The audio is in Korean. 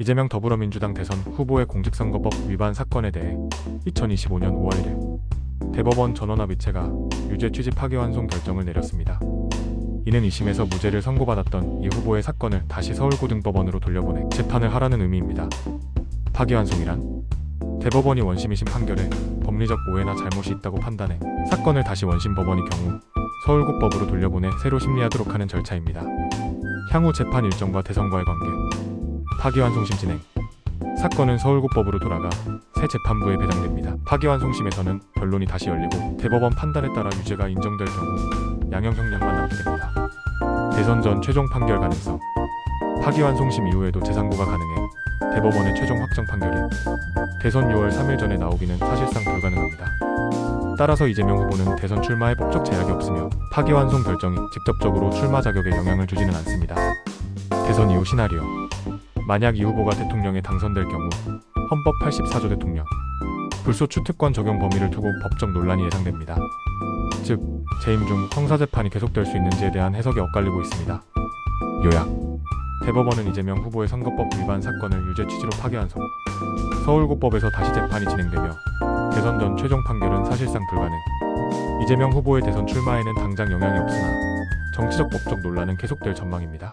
이재명 더불어민주당 대선 후보의 공직선거법 위반 사건에 대해 2025년 5월 1일 대법원 전원합의체가 유죄 취지 파기환송 결정을 내렸습니다. 이는 2심에서 무죄를 선고받았던 이 후보의 사건을 다시 서울고등법원으로 돌려보내 재판을 하라는 의미입니다. 파기환송이란 대법원이 원심 2심 판결에 법리적 오해나 잘못이 있다고 판단해 사건을 다시 원심 법원의 경우 서울고법으로 돌려보내 새로 심리하도록 하는 절차입니다. 향후 재판 일정과 대선과의 관계 파기환송심 진행 사건은 서울고법으로 돌아가 새 재판부에 배당됩니다. 파기환송심에서는 변론이 다시 열리고 대법원 판단에 따라 유죄가 인정될 경우 양형형량만 남게 됩니다. 대선 전 최종 판결 가능성 파기환송심 이후에도 재상고가 가능해 대법원의 최종 확정 판결이 대선 6월 3일 전에 나오기는 사실상 불가능합니다. 따라서 이재명 후보는 대선 출마에 법적 제약이 없으며 파기환송 결정이 직접적으로 출마 자격에 영향을 주지는 않습니다. 대선 이후 시나리오 만약 이 후보가 대통령에 당선될 경우 헌법 84조 대통령 불소추 특권 적용 범위를 두고 법적 논란이 예상됩니다. 즉 재임 중 형사재판이 계속될 수 있는지에 대한 해석이 엇갈리고 있습니다. 요약 대법원은 이재명 후보의 선거법 위반 사건을 유죄 취지로 파기환송 서울고법에서 다시 재판이 진행되며 대선 전 최종 판결은 사실상 불가능 이재명 후보의 대선 출마에는 당장 영향이 없으나 정치적 법적 논란은 계속될 전망입니다.